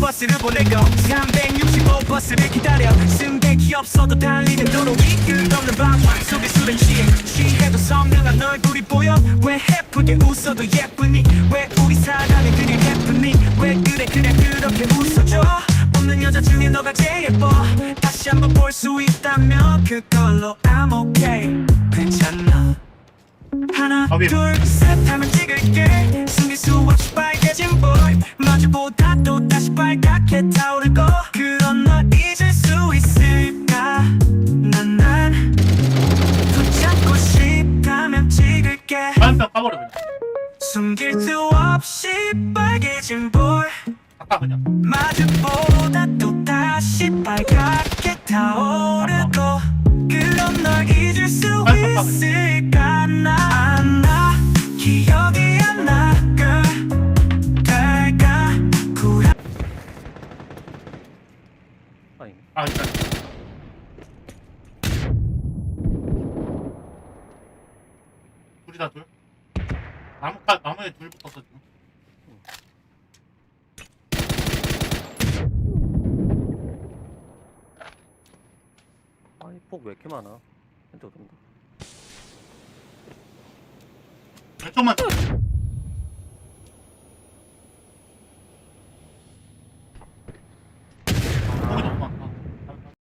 버스를 보내고 365 버스를 기다려. 승객이 없어도 달리는 도로 위 끝없는 방황 속에 술에 취해. 취해도 선명한 얼굴이 보여. 왜 해프게 웃어도 예쁘니? 왜 우리 사랑이 그리 예쁘니? 왜 그래 그래 그렇게 웃어줘? 없는 여자 중에 너가 제일 예뻐. 다시 한번 볼 수 있다면 그걸로 I'm okay. 괜찮아 하나 아, 왜? 둘셋 하면 찍을게 화염병 까버려 그냥 숨길 수 없이 빨개진 boy 아까 그냥. 마주보다 또 다시 빨갛게 타오르고 그런 널 잊을 수 있을까? 나나 기억이 안나 그대가 구라 아니 아일 둘이다 둘? 나무가 나무에 둘 붙었어 지금. 아니 폭 왜 이렇게 많아? 왼쪽 돈다 왼쪽만